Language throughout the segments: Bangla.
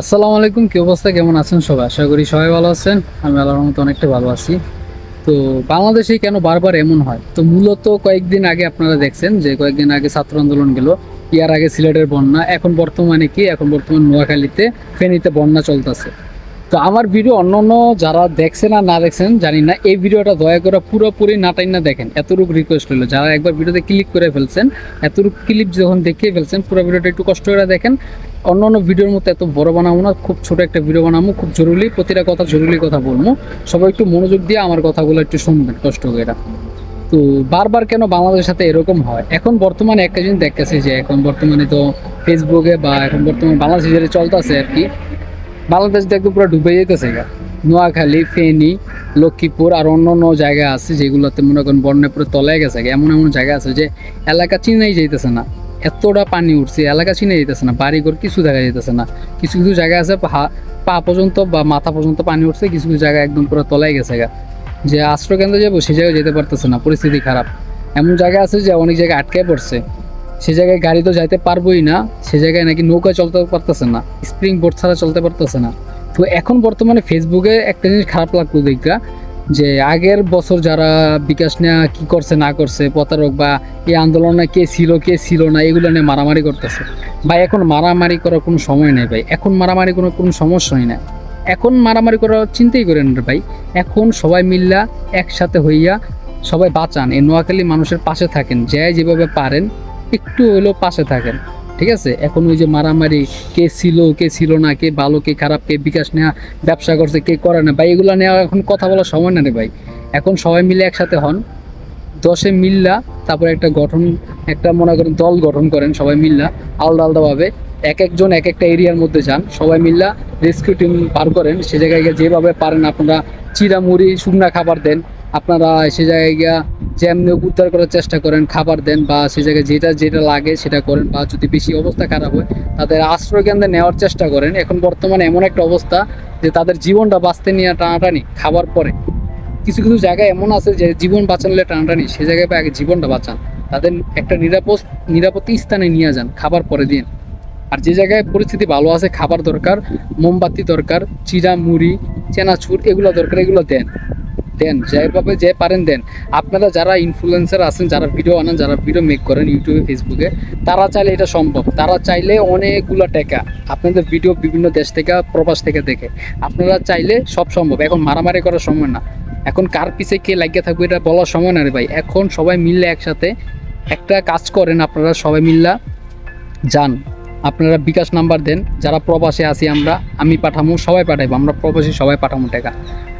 আসসালামু আলাইকুম, কি অবস্থা? কেমন আছেন সবাই? আশা করি সবাই ভালো আছেন। আমি আল্লাহর মতো অনেকটা ভালো আছি। তো বাংলাদেশে কেন বারবার এমন হয়? তো মূলত কয়েকদিন আগে আপনারা দেখছেন যে কয়েকদিন আগে ছাত্র আন্দোলন গেল। ইয়ার আগে সিলেটের বন্যা, এখন বর্তমানে কি? এখন বর্তমান নোয়াখালীতে ফেনীতে বন্যা চলতেছে। তো আমার ভিডিও অন্য অন্য যারা দেখছেন আর না দেখছেন, জানি না, এই ভিডিওটা দয়া করে পুরোপুরি নাটাই না দেখেন। এতটুকু রিকোয়েস্ট হলো যারা একবার ভিডিওতে ক্লিক করে ফেলছেন, এতটুকু ক্লিপ যখন দেখিয়ে ফেলছেন, পুরো ভিডিওটা একটু কষ্ট করে দেখেন। অন্য অন্য ভিডিওর মতো এত বড় বানাবো না, খুব ছোট একটা ভিডিও বানাবো, খুব জরুরি, প্রতিটা কথা জরুরি কথা বলব। সবাই একটু মনোযোগ দিয়ে আমার কথাগুলো একটু শুনবেন, কষ্ট করে তো বারবার কেন বাংলাদেশের সাথে এরকম হয়? এখন বর্তমানে একটা জিনিস দেখতেছি যে, এখন বর্তমানে তো ফেসবুকে বা এখন বর্তমানে বাংলাদেশে যেটা চলতেছে আর কি, বাংলাদেশ দেখবে পুরো ডুবে যেতেছে গা। নোয়াখালী, ফেনী, লক্ষ্মীপুর আর অন্য অন্য জায়গা আছে যেগুলোতে মনে করেন বন্যা পুরো তলায় গেছে। এমন এমন জায়গা আছে যে এলাকা চিনাই যাইতেছে না। এতটা পানি উঠছে, এলাকা চিনে যেতেছে না, বাড়িঘর কিছু দেখা যেতেছে না। কিছু কিছু জায়গা আছে, পা- পর্যন্ত বা মাথা পর্যন্ত পানি উঠছে, কিছু কিছু জায়গা একদম পুরো তলায় গেছে গা। যে আশ্রয় কেন্দ্রে যাব, সে জায়গায় যেতে পারতেছে না, পরিস্থিতি খারাপ। এমন জায়গা আছে যে অনেক জায়গায় আটকে পড়ছে। সে জায়গায় গাড়ি তো যাইতে পারবোই না, সে জায়গায় নাকি নৌকা চলতে পারতেছে না স্প্রিং বোর্ড ছাড়া চলতে পারতেছে না। তো এখন বর্তমানে ফেসবুকে একটা জিনিস খারাপ লাগল দেখা যে আগের বছর যারা বিকাশ নেওয়া কি করছে, না করছে, প্রতারক বা এই আন্দোলনে কে ছিল কে ছিল না, এগুলো নিয়ে মারামারি করতেছে। ভাই, এখন মারামারি করার কোনো সময় নেই ভাই। এখন মারামারি কোনো কোনো সমস্যাই না এখন মারামারি করার চিন্তাই করেন ভাই। এখন সবাই মিল্লা একসাথে হইয়া সবাই বাঁচান। এই নোয়াখালী মানুষের পাশে থাকেন। যে যেভাবে পারেন, একটু হলেও পাশে থাকেন। ঠিক আছে? এখন ওই যে মারামারি, কে ছিল কে ছিল না, কে ভালো, কে খারাপ, কে বিকাশ নেওয়া ব্যবসা করছে, কে করে না, ভাই, এগুলো নেওয়া এখন কথা বলার সময় না রে ভাই। এখন সবাই মিলে একসাথে হন। দশে মিল্লা, তারপরে একটা গঠন, একটা মনে করেন দল গঠন করেন সবাই মিল্লা আলাদা আলাদাভাবে এক একজন এক একটা এরিয়ার মধ্যে যান, সবাই মিল্লা রেস্কিউ টিম পার করেন। সে জায়গায় যেভাবে পারেন, আপনারা চিরা মুড়ি শুকনা খাবার দেন। আপনারা সে জায়গায় গিয়া যেমনি উদ্ধার করার চেষ্টা করেন, খাবার দেন বা সে জায়গায় যেটা যেটা লাগে সেটা করেন বা যদি বেশি অবস্থা খারাপ হয়, তাদের আশ্রয় কেন্দ্রে নেওয়ার চেষ্টা করেন। এখন বর্তমানে এমন একটা অবস্থা যে তাদের জীবনটা বাঁচতে নিয়ে টানাটানি, খাবার পরে। কিছু কিছু জায়গায় এমন আছে যে জীবন বাঁচালে টানাটানি, সে জায়গায় আগে জীবনটা বাঁচান। তাদের একটা নিরাপদ, নিরাপত্তা স্থানে নিয়ে যান, খাবার পরে দিন আর যে জায়গায় পরিস্থিতি ভালো আছে, খাবার দরকার, মোমবাতি দরকার চিরা মুড়ি চেনাচুর, এগুলো দরকার, এগুলো দেন। দেন, যেভাবে যে পারেন দেন। আপনারা যারা ইনফ্লুয়েন্সার আছেন, যারা ভিডিও আনেন যারা ভিডিও মেক করেন ইউটিউবে ফেসবুকে তারা চাইলে এটা সম্ভব। তারা চাইলে অনেকগুলো টাকা আপনাদের ভিডিও বিভিন্ন দেশ থেকে, প্রবাস থেকে দেখে। আপনারা চাইলে সব সম্ভব। এখন মারামারি করার সময় না। এখন কার পিছে কে লাগিয়ে থাকবে এটা বলার সময় না রে ভাই। এখন সবাই মিললে একসাথে একটা কাজ করেন আপনারা, সবাই মিল্লা যান। আপনারা বিকাশ নাম্বার দেন। যারা প্রবাসে আছি আমরা, আমি পাঠামো, সবাই পাঠাইবো। আমরা প্রবাসী সবাই পাঠামো টাকা।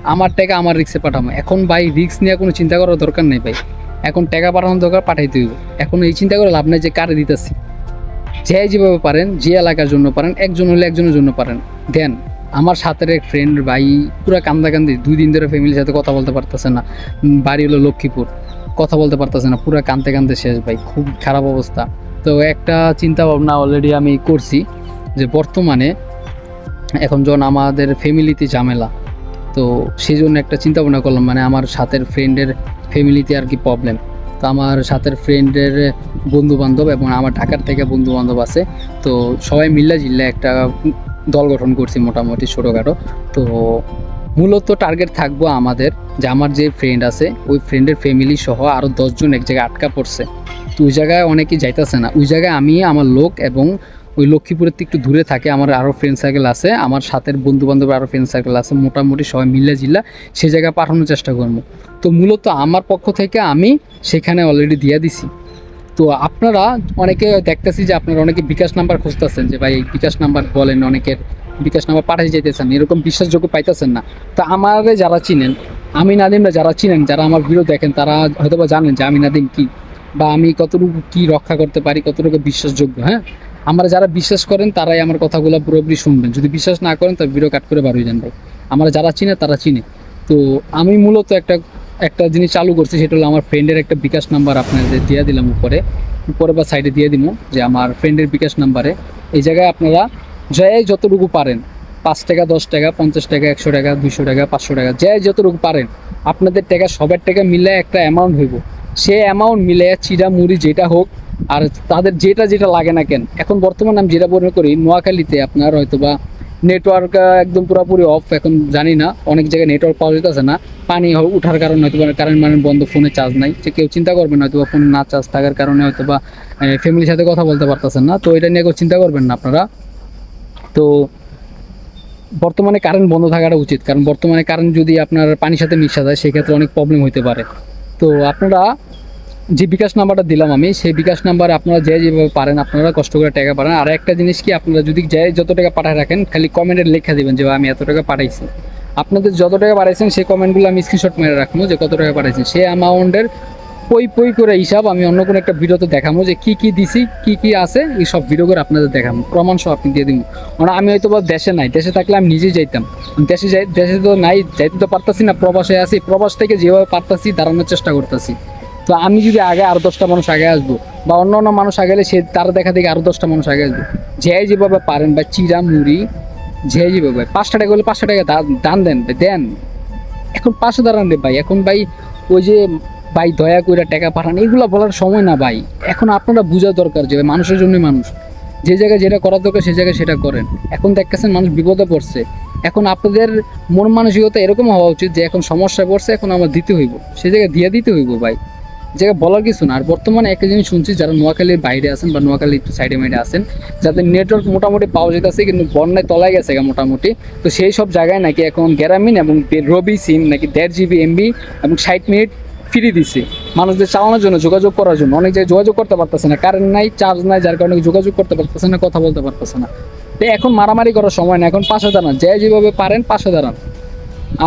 আমার টাকা আমার রিক্সে পাঠামো এখন ভাই রিক্স নিয়ে কোনো চিন্তা করার দরকার নেই ভাই। এখন টাকা পাঠানোর দরকার পাঠাইতে হইব এখন এই চিন্তা করে লাভ নেই যে কারে দিতেছি। যে যেভাবে পারেন, যে এলাকার জন্য পারেন, একজন হলে একজনের জন্য পারেন। দেন, আমার সাথের এক ফ্রেন্ড ভাই পুরো কান্দা কান্দি, দুই দিন ধরে ফ্যামিলির সাথে কথা বলতে পারতেছে না। বাড়ি হলো লক্ষ্মীপুর। কথা বলতে পারতেছে না। পুরো কান্দতে কান্দতে শেষ ভাই। খুব খারাপ অবস্থা। তো একটা চিন্তা ভাবনা অলরেডি আমি করছি যে বর্তমানে এখন যখন আমাদের ফ্যামিলিতে ঝামেলা তো সেই জন্য একটা চিন্তা ভাবনা করলাম মানে আমার সাথের ফ্রেন্ডের ফ্যামিলিতে আর কি প্রবলেম তো আমার সাথের ফ্রেন্ডের বন্ধু বান্ধব এবং আমার ঢাকার থেকে বন্ধু বান্ধব আছে, তো সবাই মিল্লা জিল্লা একটা দল গঠন করছি মোটামুটি ছোটোখাটো। তো মূলত টার্গেট থাকব আমাদের যে আমার যে ফ্রেন্ড আছে, ওই ফ্রেন্ডের ফ্যামিলি সহ আরও দশজন এক জায়গায় আটকা পড়ছে। তো ওই জায়গায় অনেকেই যাইতেছে না। ওই জায়গায় আমি, আমার লোক এবং ওই লক্ষ্মীপুরের একটু দূরে থাকে, আমার আরও ফ্রেন্ড সার্কেল আছে, আমার সাথের বন্ধু বান্ধবের আরও ফ্রেন্ড সার্কেল আছে, মোটামুটি সবাই মিলে জিল্লা সে জায়গায় পাঠানোর চেষ্টা করব। তো মূলত আমার পক্ষ থেকে আমি সেখানে অলরেডি দিয়ে দিছি। তো আপনারা অনেকে দেখতেছি যে আপনারা অনেকে বিকাশ নাম্বার খুঁজতেছেন যে ভাই বিকাশ নাম্বার বলেন, অনেকের বিকাশ নাম্বার পাঠাই যেতেছেন এরকম বিশ্বাসযোগ্য পাইতেছেন না। তো আমারে যারা চিনেন, আমি নাদিমরা যারা চিনেন, যারা আমার ভিডিও দেখেন, তারা হয়তো বা জানেন যে আমি নাদিম কী, বা আমি কতটুকু কী রক্ষা করতে পারি, কতটুকু বিশ্বাসযোগ্য হ্যাঁ? আমরা যারা বিশ্বাস করেন, তারাই আমার কথাগুলো পুরোপুরি শুনবেন। যদি বিশ্বাস না করেন, তাহলে ভিডিও কাট করে বার হয়ে যান ভাই আমরা যারা চিনে, তারা চিনে। তো আমি মূলত একটা একটা জিনিস চালু করছি, সেটা হলো আমার ফ্রেন্ডের একটা বিকাশ নাম্বার আপনাদের দিয়ে দিলাম উপরে। উপরে বা সাইডে দিয়ে দিব যে আমার ফ্রেন্ডের বিকাশ নাম্বারে এই জায়গায় আপনারা যে যতটুকু পারেন, পাঁচ টাকা, দশ টাকা, পঞ্চাশ টাকা, একশো টাকা দুশো টাকা, পাঁচশো টাকা যে যতটুকু পারেন, আপনাদের টাকা, সবার টাকা মিলে একটা অ্যামাউন্ট হইব। সে অ্যামাউন্ট মিলে চিরা মুড়ি, যেটা হোক, আর তাদের যেটা যেটা লাগে না কেন, এখন বর্তমানে আমি যেটা মনে করি, নোয়াখালীতে আপনার হয়তো বা নেটওয়ার্ক একদম পুরোপুরি অফ এখন জানি না, অনেক জায়গায় নেটওয়ার্ক পাওয়া যেতেছে না, পানি উঠার কারণে হয়তো বা কারেন্ট মানে বন্ধ ফোনে চার্জ নাই, যে কেউ চিন্তা করবেন হয়তো বা ফোন না চার্জ থাকার কারণে হয়তো বা ফ্যামিলির সাথে কথা বলতে পারতেছেন না, তো এটা নিয়ে কেউ চিন্তা করবেন না আপনারা। তো বর্তমানে কারেন্ট বন্ধ থাকাটা উচিত, কারণ বর্তমানে কারেন্ট যদি আপনার পানির সাথে মিশা যায়, সেক্ষেত্রে অনেক প্রবলেম হতে পারে। তো আপনারা যে বিকাশ নাম্বারটা দিলাম আমি, সেই বিকাশ নাম্বারে আপনারা যে যেভাবে পারেন, আপনারা কষ্ট করে টাকা পারেন। আর একটা জিনিস কি, আপনারা যদি যে যত টাকা পাঠায় রাখেন, খালি কমেন্টে লেখা দেবেন যে আমি এত টাকা পাঠাইছি। আপনাদের যত টাকা পাঠাইছেন, সেই কমেন্টগুলো আমি স্ক্রিনশট মেরে রাখব যে, কত টাকা পাঠাইছেন। সেই অ্যামাউন্টের পই পই করে হিসাব আমি অন্য কোনো একটা ভিডিওতে দেখাবো যে কি কি দিছি, কি কি আছে, এই সব ভিডিও করে আপনাদের দেখাবো প্রমাণ সহ আপনি দিয়ে দিব মানে আমি হয়তো বা দেশে নাই, দেশে থাকলে আমি নিজেই যাইতাম। দেশে যাই, দেশে তো নাই, যাইতে তো পারতাছি না, প্রবাসে আছি। প্রবাস থেকে যেভাবে পারতাছি, দাঁড়ানোর চেষ্টা করতেছি। তো আমি যদি আগে আরও দশটা মানুষ আগে আসব, বা অন্য অন্য মানুষ আগে সে তার দেখা থেকে আরও দশটা মানুষ আগে আসব, যে যেভাবে পারেন বা চিরা, মুড়ি, যে যেভাবে। পাঁচটা টাকা হলে পাঁচটা টাকা দান দেন দেন। এখন পাশে দাঁড়ান রে ভাই। এখন ভাই ওই যে ভাই দয়া করে টাকা পাঠান। এগুলো বলার সময় না ভাই। এখন আপনারা বোঝা দরকার যে মানুষের জন্য মানুষ। যে জায়গায় যেটা করার দরকার সেই জায়গায় সেটা করেন। এখন দেখতেছেন মানুষ বিপদে পড়ছে। এখন আপনাদের মন মানসিকতা এরকম হওয়া উচিত যে এখন সমস্যা পড়ছে, এখন আমার দিতে হইব। সেই জায়গায় দিয়ে দিতে হইব ভাই। জায়গায় বলার কিছু না। আর বর্তমানে একটা জিনিস শুনছি, যারা নোয়াখালীর বাইরে আছেন বা নোয়াখালী একটু সাইডে মাইডে আছেন, যাদের নেটওয়ার্ক মোটামুটি পাওয়া যেতেছে, কিন্তু বন্যায় তলায় গেছে মোটামুটি। তো সেই সব জায়গায় নাকি এখন গ্রামীণ এবং রবি সিম, নাকি দেড় জিবি এমবি এবং ষাট মিনিট ফ্রি দিছে। মানুষদের চালানোর জন্য, যোগাযোগ করার জন্য। অনেক জায়গায় যোগাযোগ করতে পারতেছে না। কারেন্ট নাই চার্জ নাই, যার কারণে যোগাযোগ করতে পারতেছে না, কথা বলতে পারতেছে না। তো এখন মারামারি করার সময় না, এখন পাশে দাঁড়ান যে যেভাবে পারেন পাশে দাঁড়ান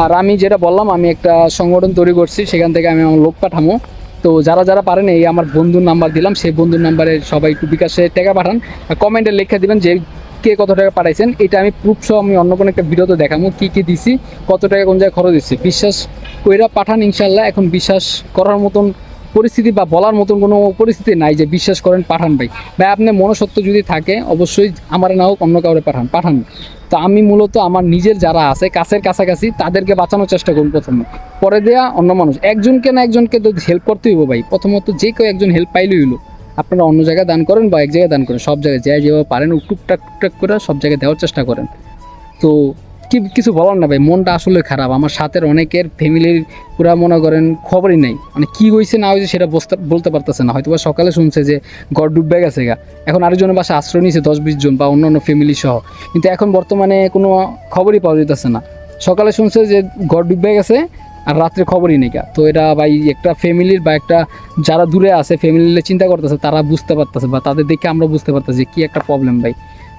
আর আমি যেটা বললাম, আমি একটা সংগঠন তৈরি করছি, সেখান থেকে আমি আমার লোক পাঠাবো তো যারা যারা পারেন, এই আমার বন্ধুর নাম্বার দিলাম। সেই বন্ধুর নাম্বারে সবাই একটু বিকাশে টাকা পাঠান। কমেন্টে লিখে দিবেন যে কে কত টাকা পাঠাইছেন, এটা আমি প্রুফ সহ আমি অন্য কোনো একটা ভিডিওতে দেখাবো কী কী দিছি, কত টাকা কোন জায়গায় খরচ দিচ্ছি বিশ্বাস কইরা পাঠান ইনশাল্লাহ এখন বিশ্বাস করার মতন পরিস্থিতি বা বলার মতন কোনো পরিস্থিতি নাই যে বিশ্বাস করেন পাঠান ভাই। ভাই, আপনি মনসত্ব যদি থাকে, অবশ্যই আমার না হোক অন্য কাউরে পাঠান পাঠান। তো আমি মূলত আমার নিজের যারা আছে, কাছের কাছাকাছি, তাদেরকে বাঁচানোর চেষ্টা করুন প্রথমে। পরে দেয়া অন্য মানুষ। একজনকে না একজনকে তো হেল্প করতে হইব ভাই। প্রথমত যে কেউ একজন হেল্প পাইলেই হইল। আপনারা অন্য জায়গায় দান করেন বা এক জায়গায় দান করেন, সব জায়গায় যে যেভাবে পারেন টুকটাক টুকটাক করে সব জায়গায় দেওয়ার চেষ্টা করেন। তো কি, কিছু বলার না ভাই, মনটা আসলে খারাপ। আমার সাথের অনেকের ফ্যামিলির পুরা মনে করেন খবরই নেই। মানে কি হয়েছে না হয়েছে সেটা বসতে বলতে পারতেছে না। হয়তো বা সকালে শুনছে যে ঘর ডুববে গেছে গা। এখন আরেকজনের বাসা আশ্রয় নিয়েছে দশ বিশ জন বা অন্য ফ্যামিলি সহ। কিন্তু এখন বর্তমানে কোনো খবরই পাওয়া যেতেছে না। সকালে শুনছে যে ঘর ডুববে গেছে আর রাত্রে খবরই নেই। তো এটা ভাই একটা ফ্যামিলির বা একটা যারা দূরে আছে ফ্যামিলির চিন্তা করতেছে, তারা বুঝতে পারতেছে বা তাদের দেখে আমরা বুঝতে পারতেছি যে কী একটা প্রবলেম ভাই।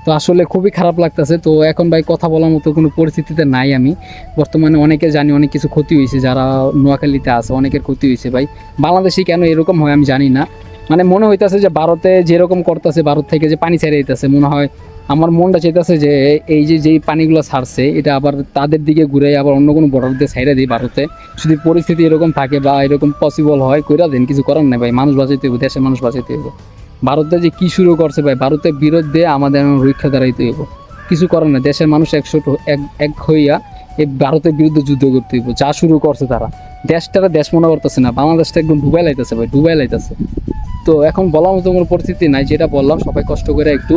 তো আসলে খুবই খারাপ লাগতেছে। তো এখন ভাই কথা বলার মতো কোনো পরিস্থিতিতে নাই আমি। বর্তমানে অনেকে জানি অনেক কিছু ক্ষতি হয়েছে, যারা নোয়াখালীতে আছে অনেকের ক্ষতি হয়েছে ভাই। বাংলাদেশে কেন এরকম হয় আমি জানি না। মানে মনে হইতাছে যে ভারতে যেরকম করতেছে, ভারত থেকে যে পানি ছেড়ে দিতেছে, মনে হয় আমার মনটা চাইতেছে যে এই যে যেই পানিগুলো ছাড়ছে, এটা আবার তাদের দিকে ঘুরে আবার অন্য কোনো বর্ডার দিয়ে সাইডে দিই ভারতে। যদি পরিস্থিতি এরকম থাকে বা এরকম পসিবল হয়, কইরা দেন, কিছু করার নেই ভাই, মানুষ বাঁচাইতে হইব, দেশের মানুষ বাঁচাইতে হইব। ভারতে যে কি শুরু করছে ভাই, ভারতের বিরুদ্ধে আমাদের রক্ষা দাঁড়াইতে হইব। কিছু করার না দেশের মানুষ একশো এক এক হইয়া এই ভারতের বিরুদ্ধে যুদ্ধ করতে হইব, যা শুরু করছে তারা। দেশটারা দেশ মনে করতেছে না, বাংলাদেশটা একদম ডুবাই লাইতেছে ভাই, ডুবাই লাইতেছে। তো এখন বলার মতো কোনো পরিস্থিতি নাই, যেটা বললাম, সবাই কষ্ট করে একটু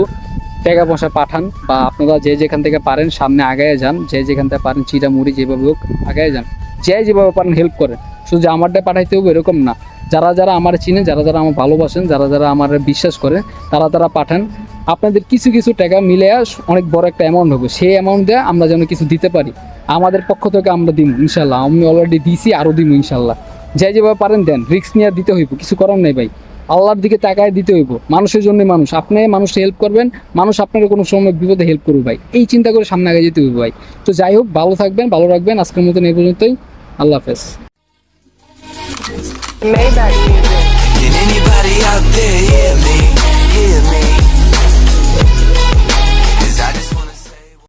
টাকা পয়সা পাঠান বা আপনারা যে যেখান থেকে পারেন সামনে আগায় যান, যে যেখান থেকে পারেন চিরা মুড়ি যেভাবে হোক আগায় যান। যে যেভাবে পারেন হেল্প করেন। শুধু আমারটা পাঠাইতে হবে এরকম না। যারা যারা আমার চিনে যারা যারা আমার ভালোবাসেন, যারা যারা আমার বিশ্বাস করে তারা তারা পাঠান। আপনাদের কিছু কিছু টাকা মিলে অনেক বড় একটা অ্যামাউন্ট হবে। সেই অ্যামাউন্ট দিয়ে আমরা যেন কিছু দিতে পারি। আমাদের পক্ষ থেকে আমরা দিব ইনশাল্লাহ আমি অলরেডি দিছি আরও দিব ইনশাল্লাহ যে যেভাবে পারেন দেন রিস্ক নিয়ে দিতে হইব। কিছু করার নেই ভাই। আল্লাহর দিকে তাকায় দিতে হইব। মানুষের জন্য মানুষ। আপনি মানুষকে হেল্প করবেন। মানুষ আপনার কোনো সময় বিপদে হেল্প করবে ভাই। এই চিন্তা করে সামনে আগে যেতে হইব ভাই। তো যাই হোক ভালো থাকবেন ভালো রাখবেন। আজকের মতন এই পর্যন্তই। আল্লাহ হাফেজ। Maybach music. Can anybody out there hear me? Hear me?